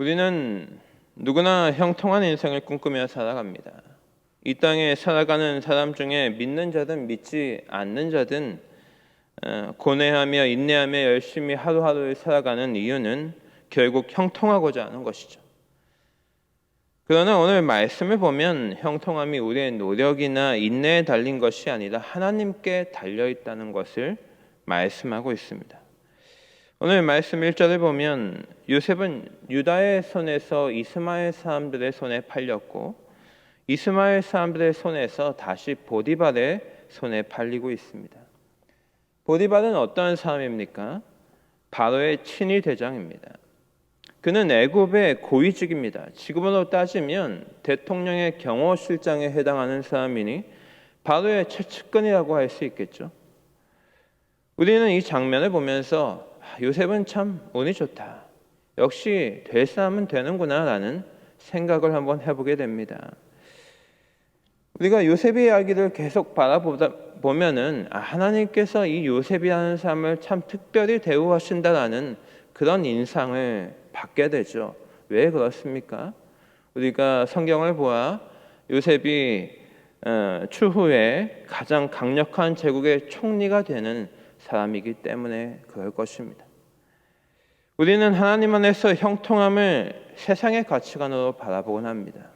우리는 누구나 형통한 인생을 꿈꾸며 살아갑니다. 이 땅에 살아가는 사람 중에 믿는 자든 믿지 않는 자든 어, 고뇌하며 인내하며 열심히 하루하루를 살아가는 이유는 결국 형통하고자 하는 것이죠. 그러나 오늘 말씀을 보면 형통함이 우리의 노력이나 인내에 달린 것이 아니라 하나님께 달려 있다는 것을 말씀하고 있습니다. 오늘 말씀 1절을 보면 요셉은 유다의 손에서 이스마엘 사람들의 손에 팔렸고 이스마엘 사람들의 손에서 다시 보디발의 손에 팔리고 있습니다. 보디발은 어떤 사람입니까? 바로의 친위 대장입니다. 그는 애굽의 고위직입니다. 지금으로 따지면 대통령의 경호실장에 해당하는 사람이니 바로의 최측근이라고 할 수 있겠죠. 우리는 이 장면을 보면서 아, 요셉은 참 운이 좋다. 역시 될 사람은 되는구나라는 생각을 한번 해보게 됩니다. 우리가 요셉의 이야기를 계속 바라보다 보면은 아, 하나님께서 이 요셉이라는 사람을 참 특별히 대우하신다라는 그런 인상을 받게 되죠. 왜 그렇습니까? 우리가 성경을 보아 요셉이 어, 추후에 가장 강력한 제국의 총리가 되는 사람이기 때문에 그럴 것입니다. 우리는 하나님 안에서 형통함을 세상의 가치관으로 바라보곤 합니다.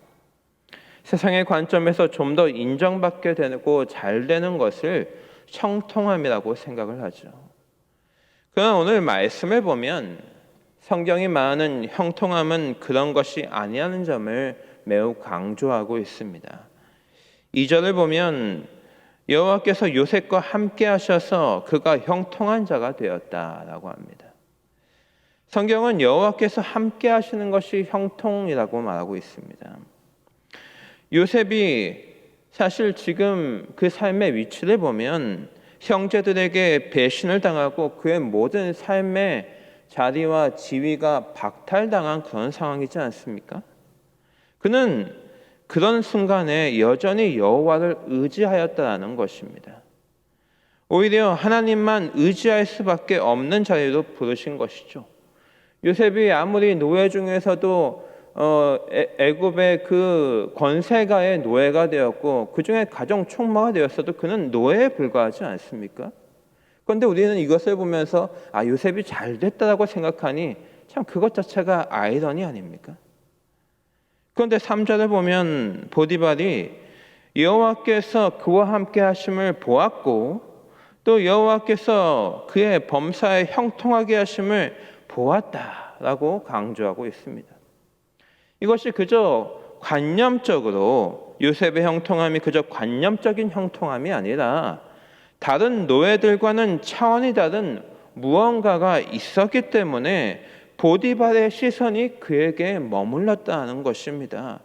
세상의 관점에서 좀 더 인정받게 되고 잘 되는 것을 형통함이라고 생각을 하죠. 그러나 오늘 말씀을 보면 성경이 말하는 형통함은 그런 것이 아니라는 점을 매우 강조하고 있습니다. 2절을 보면 여호와께서 요셉과 함께 하셔서 그가 형통한 자가 되었다라고 합니다. 성경은 여호와께서 함께 하시는 것이 형통이라고 말하고 있습니다. 요셉이 사실 지금 그 삶의 위치를 보면 형제들에게 배신을 당하고 그의 모든 삶의 자리와 지위가 박탈당한 그런 상황이지 않습니까? 그는 그런 순간에 여전히 여호와를 의지하였다라는 것입니다. 오히려 하나님만 의지할 수밖에 없는 자리로 부르신 것이죠. 요셉이 아무리 노예 중에서도 어, 애굽의 그 권세가의 노예가 되었고 그 중에 가장 총마가 되었어도 그는 노예에 불과하지 않습니까? 그런데 우리는 이것을 보면서 아 요셉이 잘 됐다라고 생각하니 참 그것 자체가 아이러니 아닙니까? 그런데 3절을 보면 보디발이 여호와께서 그와 함께 하심을 보았고 또 여호와께서 그의 범사에 형통하게 하심을 보았다라고 강조하고 있습니다. 이것이 그저 관념적으로 요셉의 형통함이 그저 관념적인 형통함이 아니라 다른 노예들과는 차원이 다른 무언가가 있었기 때문에 보디발의 시선이 그에게 머물렀다는 것입니다.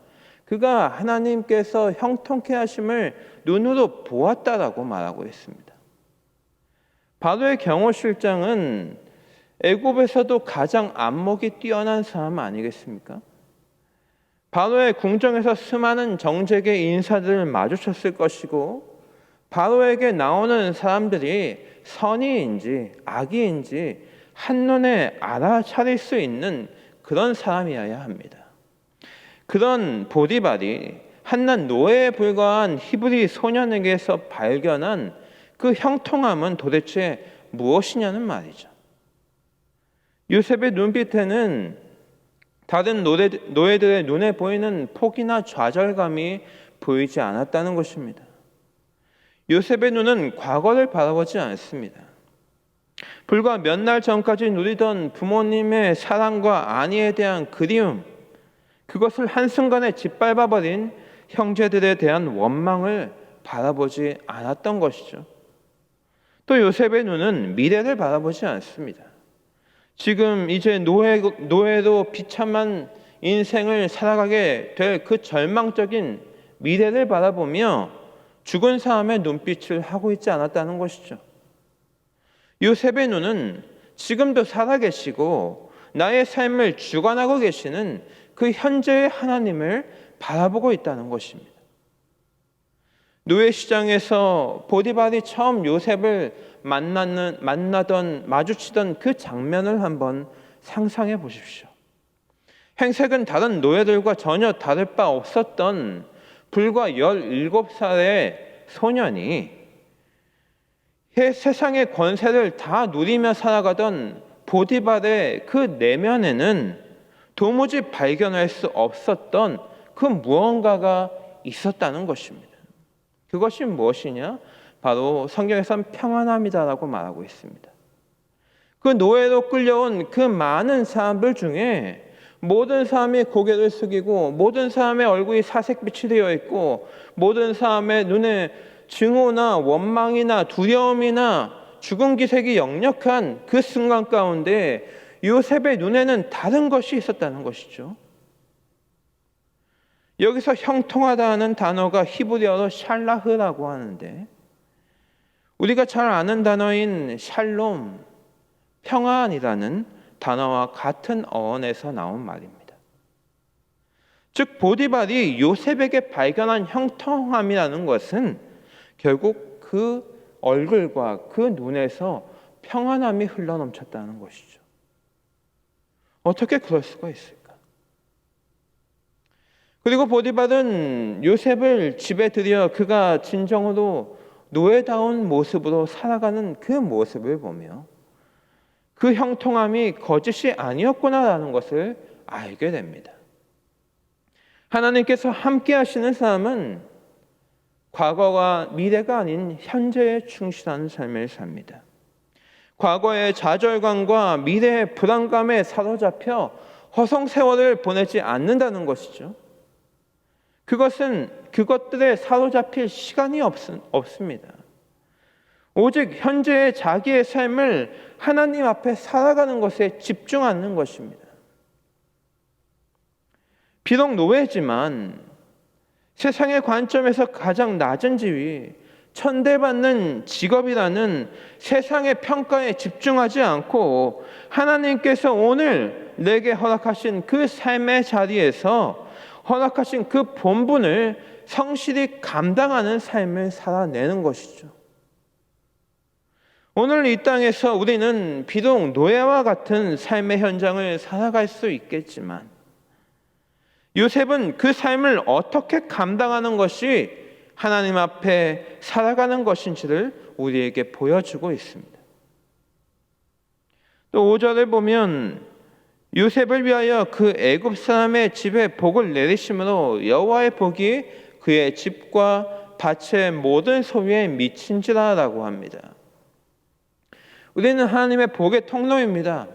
그가 하나님께서 형통케 하심을 눈으로 보았다라고 말하고 있습니다. 바로의 경호실장은 애굽에서도 가장 안목이 뛰어난 사람 아니겠습니까? 바로의 궁정에서 수많은 정직의 인사들을 마주쳤을 것이고 바로에게 나오는 사람들이 선의인지 악의인지 한눈에 알아차릴 수 있는 그런 사람이어야 합니다. 그런 보디발이 한낱 노예에 불과한 히브리 소년에게서 발견한 그 형통함은 도대체 무엇이냐는 말이죠. 요셉의 눈빛에는 다른 노예, 노예들의 눈에 보이는 폭이나 좌절감이 보이지 않았다는 것입니다. 요셉의 눈은 과거를 바라보지 않습니다. 불과 몇 날 전까지 누리던 부모님의 사랑과 안위에 대한 그리움, 그것을 한순간에 짓밟아버린 형제들에 대한 원망을 바라보지 않았던 것이죠. 또 요셉의 눈은 미래를 바라보지 않습니다. 지금 이제 노예, 노예로 비참한 인생을 살아가게 될 그 절망적인 미래를 바라보며 죽은 사람의 눈빛을 하고 있지 않았다는 것이죠. 요셉의 눈은 지금도 살아계시고 나의 삶을 주관하고 계시는 그 현재의 하나님을 바라보고 있다는 것입니다. 노예 시장에서 보디발이 처음 요셉을 만나는 만나던 마주치던 그 장면을 한번 상상해 보십시오. 행색은 다른 노예들과 전혀 다를 바 없었던 불과 17살의 소년이 해 세상의 권세를 다 누리며 살아가던 보디발의 그 내면에는 도무지 발견할 수 없었던 그 무언가가 있었다는 것입니다. 그것이 무엇이냐? 바로 성경에선 평안함이다라고 말하고 있습니다. 그 노예로 끌려온 그 많은 사람들 중에 모든 사람이 고개를 숙이고 모든 사람의 얼굴이 사색빛이 되어 있고 모든 사람의 눈에 증오나 원망이나 두려움이나 죽은 기색이 역력한 그 순간 가운데 요셉의 눈에는 다른 것이 있었다는 것이죠. 여기서 형통하다는 단어가 히브리어로 샬라흐라고 하는데 우리가 잘 아는 단어인 샬롬, 평안이라는 단어와 같은 어원에서 나온 말입니다. 즉 보디발이 요셉에게 발견한 형통함이라는 것은 결국 그 얼굴과 그 눈에서 평안함이 흘러넘쳤다는 것이죠. 어떻게 그럴 수가 있을까? 그리고 보디발은 요셉을 집에 들여 그가 진정으로 노예다운 모습으로 살아가는 그 모습을 보며 그 형통함이 거짓이 아니었구나라는 것을 알게 됩니다. 하나님께서 함께 하시는 사람은 과거가 미래가 아닌 현재에 충실한 삶을 삽니다. 과거의 좌절감과 미래의 불안감에 사로잡혀 허송 세월을 보내지 않는다는 것이죠. 그것은 그것들에 사로잡힐 시간이 없, 없습니다. 오직 현재의 자기의 삶을 하나님 앞에 살아가는 것에 집중하는 것입니다. 비록 노예지만 세상의 관점에서 가장 낮은 지위, 천대받는 직업이라는 세상의 평가에 집중하지 않고 하나님께서 오늘 내게 허락하신 그 삶의 자리에서 허락하신 그 본분을 성실히 감당하는 삶을 살아내는 것이죠. 오늘 이 땅에서 우리는 비록 노예와 같은 삶의 현장을 살아갈 수 있겠지만 요셉은 그 삶을 어떻게 감당하는 것이 하나님 앞에 살아가는 것인지를 우리에게 보여주고 있습니다. 또 5절을 보면 요셉을 위하여 그 애굽 사람의 집에 복을 내리심으로 여호와의 복이 그의 집과 밭의 모든 소유에 미친지라라고 합니다. 우리는 하나님의 복의 통로입니다.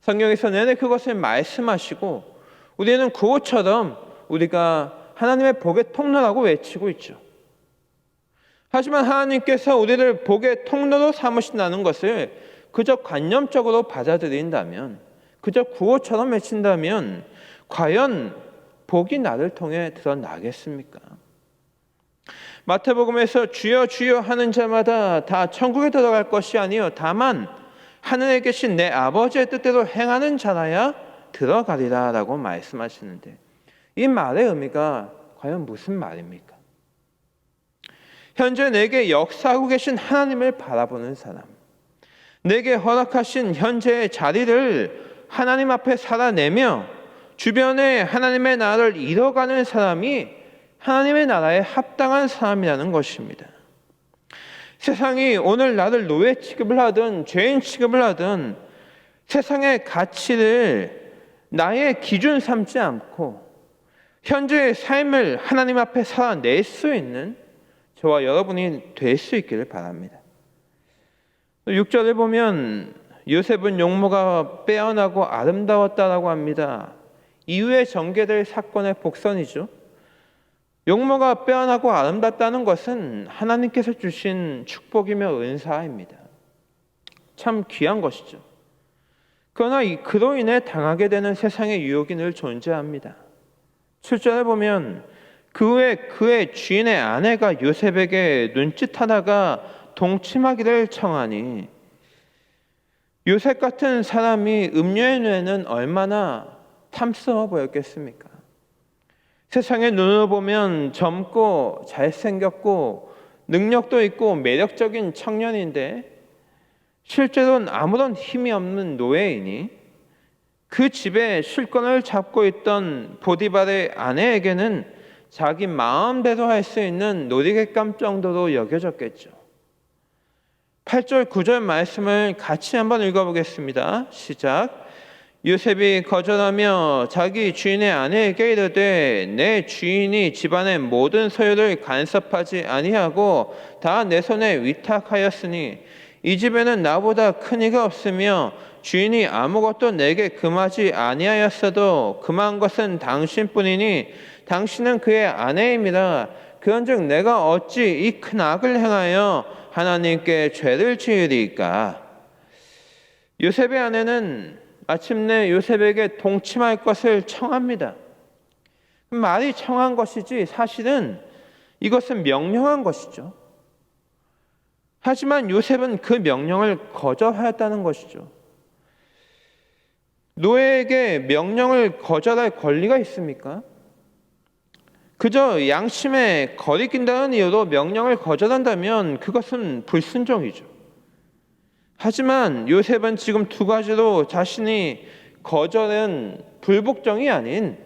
성경에서 내내 그것을 말씀하시고 우리는 구호처럼 우리가 하나님의 복의 통로라고 외치고 있죠. 하지만 하나님께서 우리를 복의 통로로 삼으신다는 것을 그저 관념적으로 받아들인다면 그저 구호처럼 외친다면 과연 복이 나를 통해 드러나겠습니까? 마태복음에서 주여 주여 하는 자마다 다 천국에 들어갈 것이 아니요 다만 하늘에 계신 내 아버지의 뜻대로 행하는 자라야 들어가리라라고 말씀하시는데 이 말의 의미가 과연 무슨 말입니까? 현재 내게 역사하고 계신 하나님을 바라보는 사람, 내게 허락하신 현재의 자리를 하나님 앞에 살아내며 주변에 하나님의 나라를 이뤄가는 사람이 하나님의 나라에 합당한 사람이라는 것입니다. 세상이 오늘 나를 노예 취급을 하든 죄인 취급을 하든 세상의 가치를 나의 기준 삼지 않고 현재의 삶을 하나님 앞에 살아낼 수 있는 저와 여러분이 될 수 있기를 바랍니다. 6절을 보면 요셉은 용모가 빼어나고 아름다웠다라고 합니다. 이후에 전개될 사건의 복선이죠. 용모가 빼어나고 아름답다는 것은 하나님께서 주신 축복이며 은사입니다. 참 귀한 것이죠. 그러나 그로 인해 당하게 되는 세상의 유혹이 늘 존재합니다. 7절에 보면 그 후에 그의 주인의 아내가 요셉에게 눈짓하다가 동침하기를 청하니 요셉 같은 사람이 음료의 뇌는 얼마나 탐스러워 보였겠습니까? 세상의 눈으로 보면 젊고 잘생겼고 능력도 있고 매력적인 청년인데 실제로는 아무런 힘이 없는 노예이니 그 집에 실권을 잡고 있던 보디발의 아내에게는 자기 마음대로 할 수 있는 놀이객감 정도로 여겨졌겠죠. 8절 9절 말씀을 같이 한번 읽어보겠습니다. 시작. 요셉이 거절하며 자기 주인의 아내에게 이르되 내 주인이 집안의 모든 소유를 간섭하지 아니하고 다 내 손에 위탁하였으니 이 집에는 나보다 큰 이가 없으며 주인이 아무것도 내게 금하지 아니하였어도 금한 것은 당신뿐이니 당신은 그의 아내입니다. 그런즉 내가 어찌 이 큰 악을 행하여 하나님께 죄를 지으리까? 요셉의 아내는 마침내 요셉에게 동침할 것을 청합니다. 말이 청한 것이지 사실은 이것은 명령한 것이죠. 하지만 요셉은 그 명령을 거절하였다는 것이죠. 노예에게 명령을 거절할 권리가 있습니까? 그저 양심에 거리낀다는 이유로 명령을 거절한다면 그것은 불순종이죠. 하지만 요셉은 지금 두 가지로 자신이 거절은 불복종이 아닌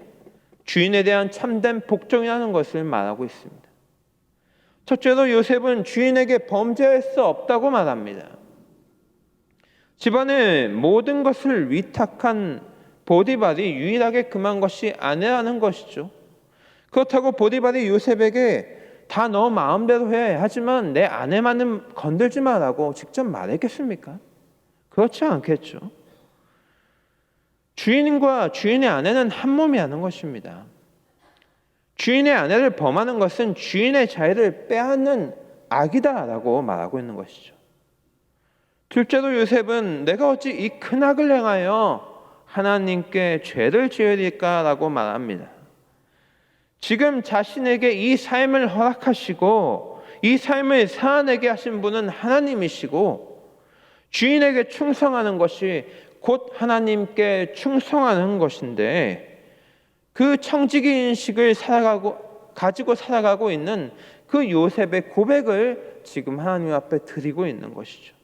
주인에 대한 참된 복종이라는 것을 말하고 있습니다. 첫째로 요셉은 주인에게 범죄할 수 없다고 말합니다. 집안의 모든 것을 위탁한 보디발이 유일하게 금한 것이 아내라는 것이죠. 그렇다고 보디발이 요셉에게 다 너 마음대로 해. 하지만 내 아내만은 건들지 말라고 직접 말했겠습니까? 그렇지 않겠죠. 주인과 주인의 아내는 한 몸이 하는 것입니다. 주인의 아내를 범하는 것은 주인의 자유를 빼앗는 악이다라고 말하고 있는 것이죠. 둘째로 요셉은 내가 어찌 이 큰 악을 행하여 하나님께 죄를 지으리까라고 말합니다. 지금 자신에게 이 삶을 허락하시고 이 삶을 살아내게 하신 분은 하나님이시고 주인에게 충성하는 것이 곧 하나님께 충성하는 것인데 그 청지기 인식을 살아가고 가지고 살아가고 있는 그 요셉의 고백을 지금 하나님 앞에 드리고 있는 것이죠.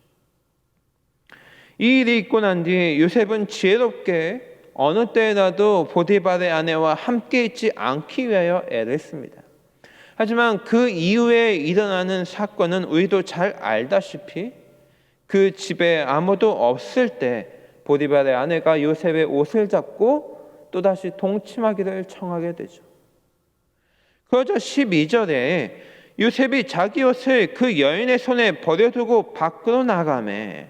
이 일이 있고 난 뒤 요셉은 지혜롭게 어느 때에라도 보디발의 아내와 함께 있지 않기 위하여 애를 씁니다. 하지만 그 이후에 일어나는 사건은 우리도 잘 알다시피 그 집에 아무도 없을 때 보디발의 아내가 요셉의 옷을 잡고 또다시 동침하기를 청하게 되죠. 그러자 12절에 요셉이 자기 옷을 그 여인의 손에 버려두고 밖으로 나가매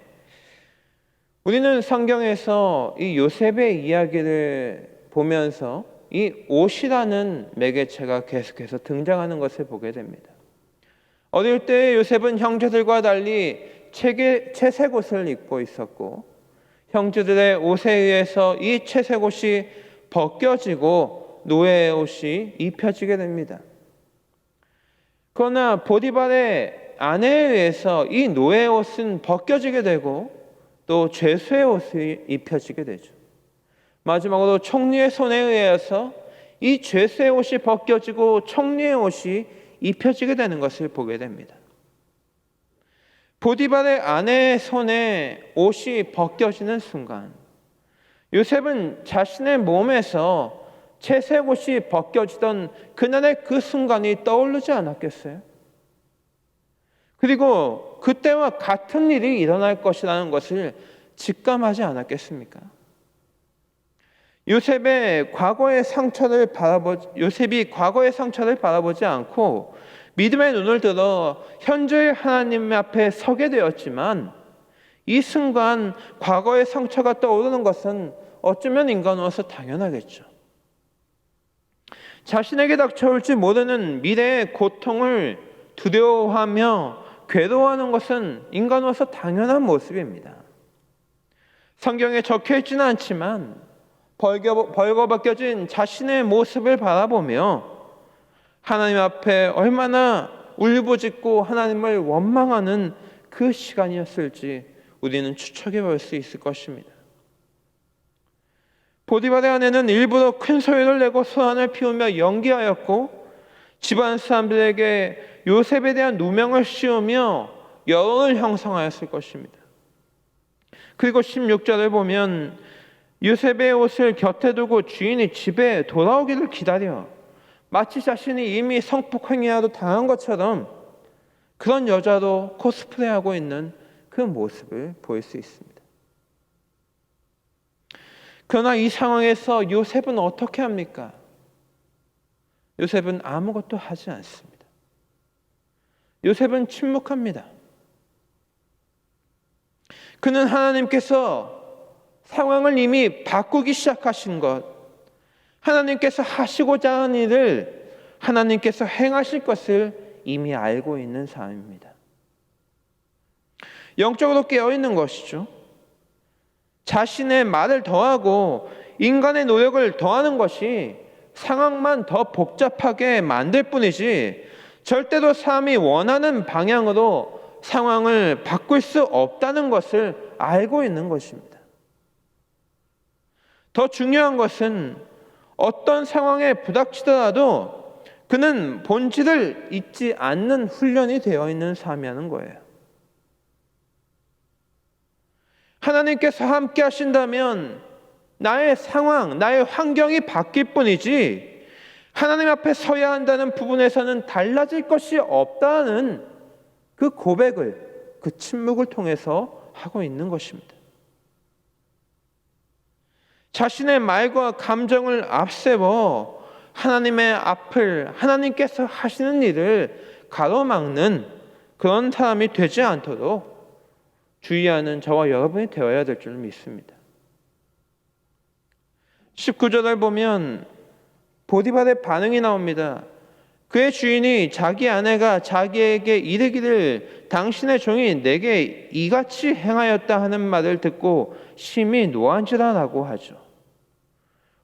우리는 성경에서 이 요셉의 이야기를 보면서 이 옷이라는 매개체가 계속해서 등장하는 것을 보게 됩니다. 어릴 때 요셉은 형제들과 달리 채게, 채색 옷을 입고 있었고 형제들의 옷에 의해서 이 채색 옷이 벗겨지고 노예의 옷이 입혀지게 됩니다. 그러나 보디발의 아내에 의해서 이 노예의 옷은 벗겨지게 되고 또 죄수의 옷이 입혀지게 되죠. 마지막으로 총리의 손에 의해서 이 죄수의 옷이 벗겨지고 총리의 옷이 입혀지게 되는 것을 보게 됩니다. 보디발의 아내의 손에 옷이 벗겨지는 순간 요셉은 자신의 몸에서 채색 옷이 벗겨지던 그날의 그 순간이 떠오르지 않았겠어요? 그리고 그때와 같은 일이 일어날 것이라는 것을 직감하지 않았겠습니까? 요셉의 과거의 상처를 바라보 요셉이 과거의 상처를 바라보지 않고 믿음의 눈을 들어 현재의 하나님 앞에 서게 되었지만 이 순간 과거의 상처가 떠오르는 것은 어쩌면 인간으로서 당연하겠죠. 자신에게 닥쳐올지 모르는 미래의 고통을 두려워하며 괴로워하는 것은 인간으로서 당연한 모습입니다. 성경에 적혀 있지는 않지만 벌거, 벌거벗겨진 자신의 모습을 바라보며 하나님 앞에 얼마나 울부짖고 하나님을 원망하는 그 시간이었을지 우리는 추측해 볼 수 있을 것입니다. 보디발의 아내는 일부러 큰 소리를 내고 소환을 피우며 연기하였고 집안 사람들에게 요셉에 대한 누명을 씌우며 여론을 형성하였을 것입니다. 그리고 16절을 보면 요셉의 옷을 곁에 두고 주인이 집에 돌아오기를 기다려 마치 자신이 이미 성폭행이라도 당한 것처럼 그런 여자로 코스프레하고 있는 그 모습을 보일 수 있습니다. 그러나 이 상황에서 요셉은 어떻게 합니까? 요셉은 아무것도 하지 않습니다. 요셉은 침묵합니다. 그는 하나님께서 상황을 이미 바꾸기 시작하신 것, 하나님께서 하시고자 하는 일을 하나님께서 행하실 것을 이미 알고 있는 사람입니다. 영적으로 깨어 있는 것이죠. 자신의 말을 더하고 인간의 노력을 더하는 것이 상황만 더 복잡하게 만들 뿐이지 절대로 사람이 원하는 방향으로 상황을 바꿀 수 없다는 것을 알고 있는 것입니다. 더 중요한 것은 어떤 상황에 부닥치더라도 그는 본질을 잊지 않는 훈련이 되어 있는 삶이라는 거예요. 하나님께서 함께 하신다면 나의 상황, 나의 환경이 바뀔 뿐이지 하나님 앞에 서야 한다는 부분에서는 달라질 것이 없다는 그 고백을 그 침묵을 통해서 하고 있는 것입니다. 자신의 말과 감정을 앞세워 하나님의 앞을 하나님께서 하시는 일을 가로막는 그런 사람이 되지 않도록 주의하는 저와 여러분이 되어야 될 줄 믿습니다. 19절을 보면 보디발의 반응이 나옵니다. 그의 주인이 자기 아내가 자기에게 이르기를 당신의 종이 내게 이같이 행하였다 하는 말을 듣고 심히 노한지라라고 하죠.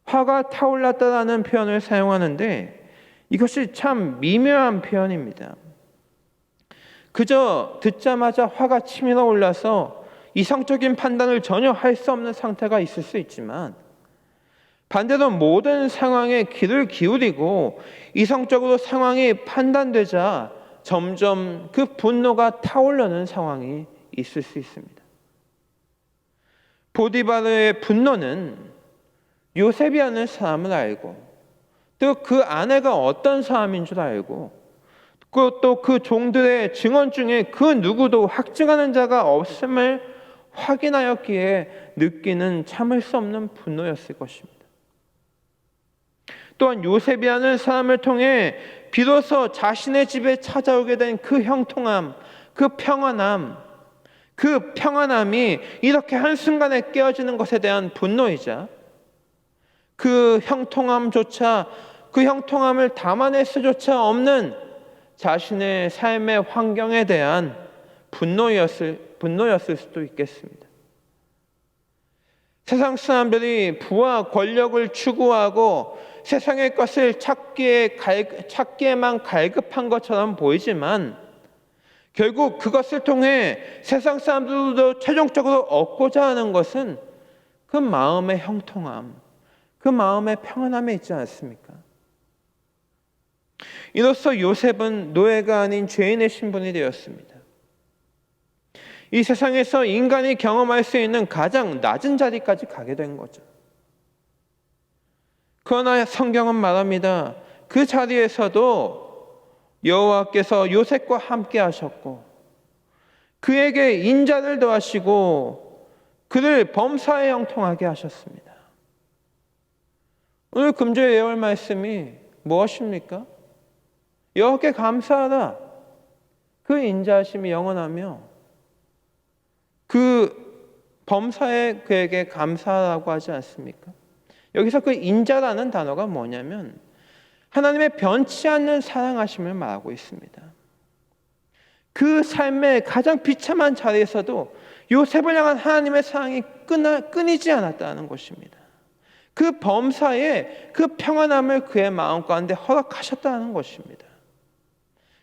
화가 타올랐다라는 표현을 사용하는데 이것이 참 미묘한 표현입니다. 그저 듣자마자 화가 치밀어 올라서 이성적인 판단을 전혀 할 수 없는 상태가 있을 수 있지만 반대로 모든 상황에 귀를 기울이고 이성적으로 상황이 판단되자 점점 그 분노가 타오르는 상황이 있을 수 있습니다. 보디바르의 분노는 요셉이라는 사람을 알고 또 그 아내가 어떤 사람인 줄 알고 또 그 종들의 증언 중에 그 누구도 확증하는 자가 없음을 확인하였기에 느끼는 참을 수 없는 분노였을 것입니다. 또한 요셉이라는 사람을 통해 비로소 자신의 집에 찾아오게 된 그 형통함, 그 평안함, 그 평안함이 이렇게 한순간에 깨어지는 것에 대한 분노이자 그 형통함조차 그 형통함을 담아낼 수조차 없는 자신의 삶의 환경에 대한 분노였을 분노였을 수도 있겠습니다. 세상 사람들이 부와 권력을 추구하고 세상의 것을 찾기에 갈, 찾기에만 갈급한 것처럼 보이지만 결국 그것을 통해 세상 사람들도 최종적으로 얻고자 하는 것은 그 마음의 형통함, 그 마음의 평안함에 있지 않습니까? 이로써 요셉은 노예가 아닌 죄인의 신분이 되었습니다. 이 세상에서 인간이 경험할 수 있는 가장 낮은 자리까지 가게 된 거죠. 그러나 성경은 말합니다. 그 자리에서도 여호와께서 요셉과 함께 하셨고 그에게 인자를 더하시고 그를 범사에 형통하게 하셨습니다. 오늘 금주의 예언 말씀이 무엇입니까? 여호와께 감사하다. 그 인자하심이 영원하며 그 범사에 그에게 감사하라고 하지 않습니까? 여기서 그 인자라는 단어가 뭐냐면 하나님의 변치 않는 사랑하심을 말하고 있습니다. 그 삶의 가장 비참한 자리에서도 요셉을 향한 하나님의 사랑이 끊어, 끊이지 않았다는 것입니다. 그 범사에 그 평안함을 그의 마음 가운데 허락하셨다는 것입니다.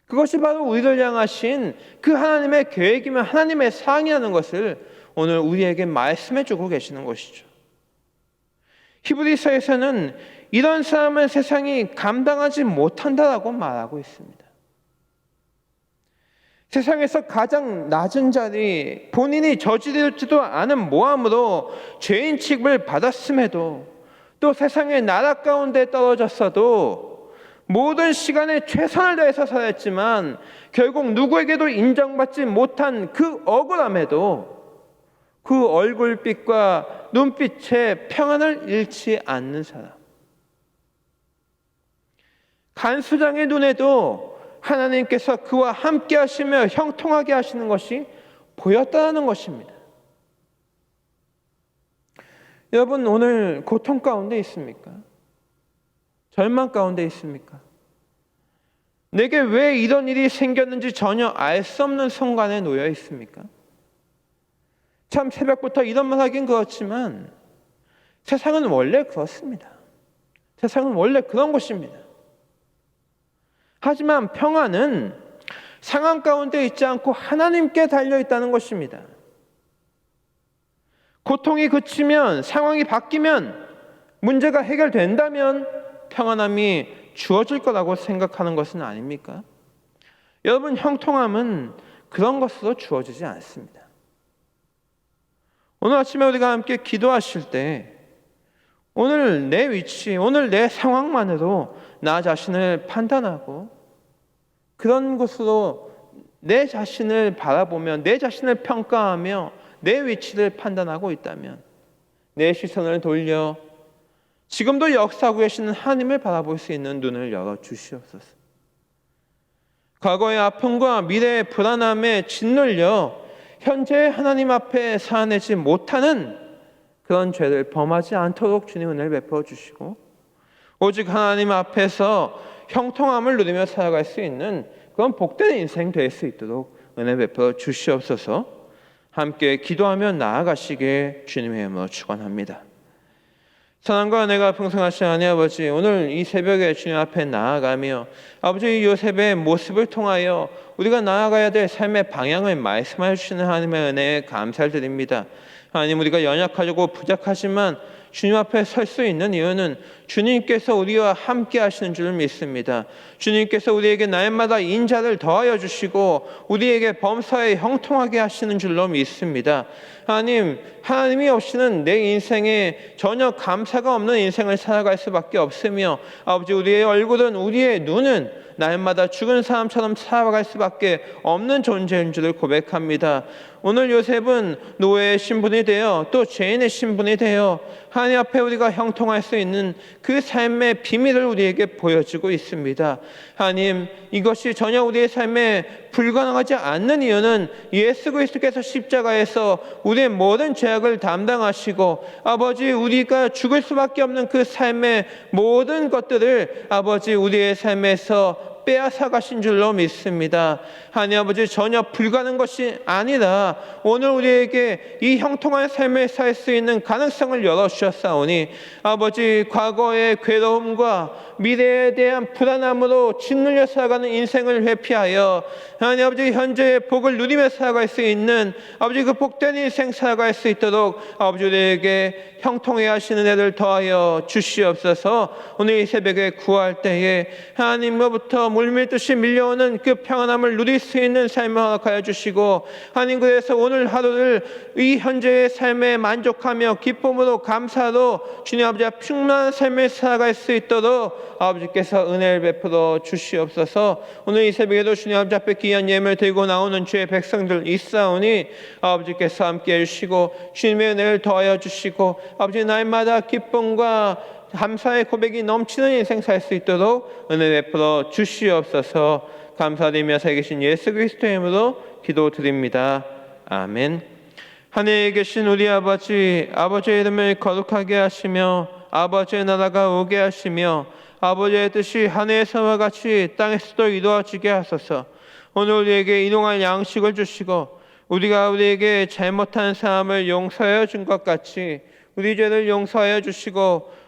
그것이 바로 우리를 향하신 그 하나님의 계획이며 하나님의 사랑이라는 것을 오늘 우리에게 말씀해 주고 계시는 것이죠. 히브리서에서는 이런 사람은 세상이 감당하지 못한다라고 말하고 있습니다. 세상에서 가장 낮은 자리, 본인이 저지르지도 않은 모함으로 죄인 취급을 받았음에도 또 세상의 나라 가운데 떨어졌어도 모든 시간에 최선을 다해서 살았지만 결국 누구에게도 인정받지 못한 그 억울함에도 그 얼굴빛과 눈빛에 평안을 잃지 않는 사람. 간수장의 눈에도 하나님께서 그와 함께 하시며 형통하게 하시는 것이 보였다는 것입니다. 여러분 오늘 고통 가운데 있습니까? 절망 가운데 있습니까? 내게 왜 이런 일이 생겼는지 전혀 알 수 없는 순간에 놓여 있습니까? 참 새벽부터 이런 말 하긴 그렇지만 세상은 원래 그렇습니다. 세상은 원래 그런 것입니다. 하지만 평안은 상황 가운데 있지 않고 하나님께 달려 있다는 것입니다. 고통이 그치면 상황이 바뀌면 문제가 해결된다면 평안함이 주어질 거라고 생각하는 것은 아닙니까? 여러분 형통함은 그런 것으로 주어지지 않습니다. 오늘 아침에 우리가 함께 기도하실 때 오늘 내 위치, 오늘 내 상황만으로 나 자신을 판단하고 그런 것으로 내 자신을 바라보며 내 자신을 평가하며 내 위치를 판단하고 있다면 내 시선을 돌려 지금도 역사하고 계시는 하나님을 바라볼 수 있는 눈을 열어 주시옵소서. 과거의 아픔과 미래의 불안함에 짓눌려 현재 하나님 앞에 살아내지 못하는 그런 죄를 범하지 않도록 주님 은혜를 베풀어 주시고 오직 하나님 앞에서 형통함을 누리며 살아갈 수 있는 그런 복된 인생 될 수 있도록 은혜 베풀어 주시옵소서. 함께 기도하며 나아가시게 주님의 이름으로 축원합니다. 사랑과 내가 풍성하신 하나님 아버지 오늘 이 새벽에 주님 앞에 나아가며 아버지 요셉의 모습을 통하여 우리가 나아가야 될 삶의 방향을 말씀해 주시는 하나님의 은혜에 감사를 드립니다. 하나님 우리가 연약하고 부족하지만 주님 앞에 설 수 있는 이유는 주님께서 우리와 함께 하시는 줄 믿습니다. 주님께서 우리에게 날마다 인자를 더하여 주시고 우리에게 범사에 형통하게 하시는 줄로 믿습니다. 하나님, 하나님이 없이는 내 인생에 전혀 감사가 없는 인생을 살아갈 수밖에 없으며 아버지 우리의 얼굴은 우리의 눈은 날마다 죽은 사람처럼 살아갈 수밖에 없는 존재인 줄을 고백합니다. 오늘 요셉은 노예의 신분이 되어 또 죄인의 신분이 되어 하나님 앞에 우리가 형통할 수 있는 그 삶의 비밀을 우리에게 보여주고 있습니다. 하나님, 이것이 전혀 우리의 삶에 불가능하지 않는 이유는 예수 그리스도께서 십자가에서 우리의 모든 죄악을 담당하시고 아버지 우리가 죽을 수밖에 없는 그 삶의 모든 것들을 아버지 우리의 삶에서 빼앗아 가신 줄로 믿습니다. 하나님 아버지 전혀 불가능 것이 아니라 오늘 우리에게 이 형통한 삶을 살 수 있는 가능성을 열어 주셨사오니 아버지 과거의 괴로움과 미래에 대한 불안함으로 짓눌려 살아가는 인생을 회피하여 하나님 아버지 현재의 복을 누리며 살아갈 수 있는 아버지 그 복된 인생 살아갈 수 있도록 아버지 우리에게 형통해 하시는 애를 더하여 주시옵소서 오늘 이 새벽에 구할 때에 하나님로부터 물밀듯이 밀려오는 그 평안함을 누릴 수 있는 삶을 허락하여 주시고 하나님 그래서 오늘 하루를 이 현재의 삶에 만족하며 기쁨으로 감사로 주님 아버지 충만한 삶을 살아갈 수 있도록 아버지께서 은혜를 베풀어 주시옵소서. 오늘 이 새벽에도 주님 아버지 앞에 귀한 예물 들고 나오는 주의 백성들 있사오니 아버지께서 함께 해주시고 주님의 은혜를 더하여 주시고 아버지 날마다 기쁨과 감사의 고백이 넘치는 인생 살 수 있도록 은혜 베풀어 주시옵소서 감사드리며 살계신 예수 그리스도의 이름으로 기도드립니다. 아멘. 하늘에 계신 우리 아버지 아버지의 이름을 거룩하게 하시며 아버지의 나라가 오게 하시며 아버지의 뜻이 하늘에서와 같이 땅에서도 이루어지게 하소서. 오늘 우리에게 인용할 양식을 주시고 우리가 우리에게 잘못한 사람을 용서하여 준 것 같이 우리 죄를 용서하여 주시고